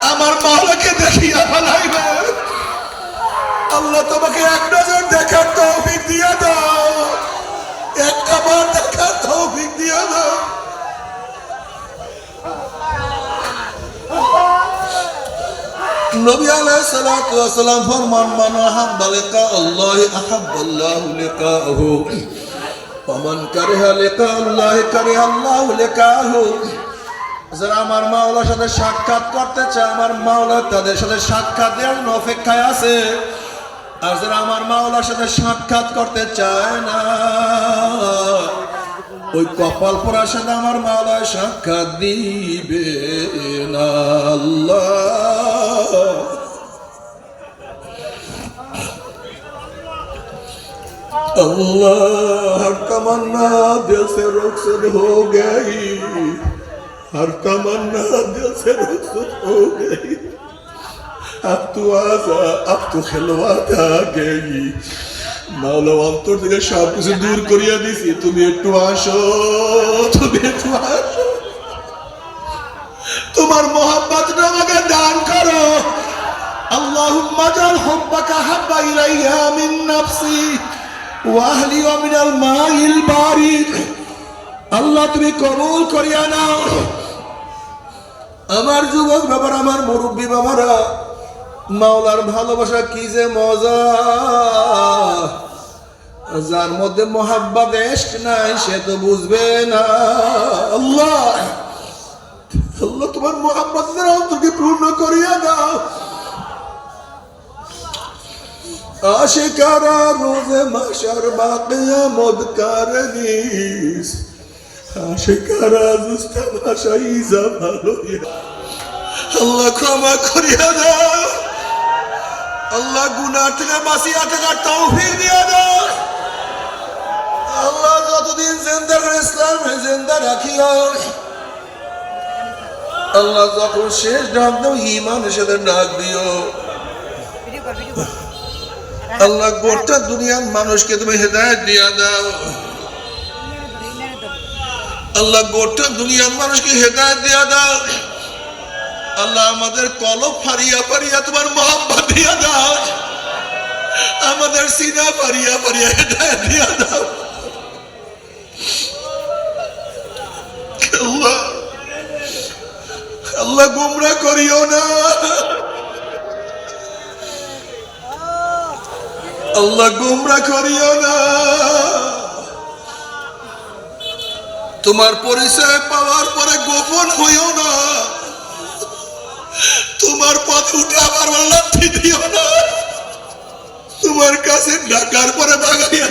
আমার মাওলাকে দেখিয়া ফেলাইবে আল্লাহ তোমাকে এক নজর দেখার তৌফিক দিয়ে দাও। একটা বার দেখার তৌফিক দিয়ে দাও। নবী আলাইহিস সালাতু ওয়াস সালাম ফরমান, মান আহাব্বা লিকা আল্লাহ আহাব্বাল্লাহু লিকাহু ওমান কারিহা লিকা আল্লাহ কারিহা আল্লাহু লিকাহু। যারা আমার মাওলার সাথে সাক্ষাৎ করতে চায় আমার মাওলা তাদের সাথে সাক্ষাৎ দেওয়ার জন্য অপেক্ষায় আছে আর যারা আমার মাওলার সাথে সাক্ষাৎ করতে চায় না ওই কপাল পরার সাথে আমার মাওলায় সাক্ষাৎ দিবে না আল্লাহ अल्लाह हर तमन्ना दिल से रुखसत हो गई हर तमन्ना दिल से रुखसत हो गई अब तू आजा अब तू खिलवात आ गई মাওলা অন্তর থেকে সব কিছু দূর করিয়া দিছি তুমি একটু আসো তুমি একটু আসো তোমার মোহাম্মতটা আমাকে দান করো আল্লাহুম্মা জাল হুব্বাকা হাব্বা ইলাইয়া মিন নাফসি ওয়াহলি ওয়া মিনাল মাইল বারিক আল্লাহ তুমি কবুল করিয়া নাও আমার যুবক বাবার, আমার মুরব্বী বাবারা, মাওলার ভালোবাসা কি যে মজা। যার মধ্যে মোহাব্বত এস্ক নাই, সে তো বুঝবে না। আল্লাহ আল্লাহ তোমার মোহাম্মতের অন্তরকে পূর্ণ করিয়া দাও। আশিকারা রোজে মাসার বাকিয়া মদকার নিস আল্লাহ ক্ষমা করিয়া দাও। আল্লাহ গুনার থেকে বাঁচিয়া থাকার তৌফিক দিয়া দাও। আল্লাহ যতদিন জিন্দা ইসলাম জিন্দা রাখিও আল্লাহ যখন শেষ ডাক দাও ইমানের সাথে ডাক দিও। আল্লাহ গোটা দুনিয়ার মানুষকে তুমি হেদায়ত দিয়া দাও। আল্লাহ গোটা দুনিয়ার মানুষকে হেদায়ত দিয়া দাও। আল্লাহ আমাদের কলব ফারিয়া ফারিয়া তোমার মোহাম্মত দিয়া দাও। আমাদের সিনা ফারিয়া ফারিয়া হেদায়ত দিয়া দাও। আল্লাহ আল্লাহ গুমরা করিও না। আল্লাহ গুমরা করিও না। তোমার পরিচয় পাওয়ার পরে গোপন হইও না। তোমার পথ উঠে আবার লাথি দিও না। তোমার কাছে ডাকার পরে বাগাইয়া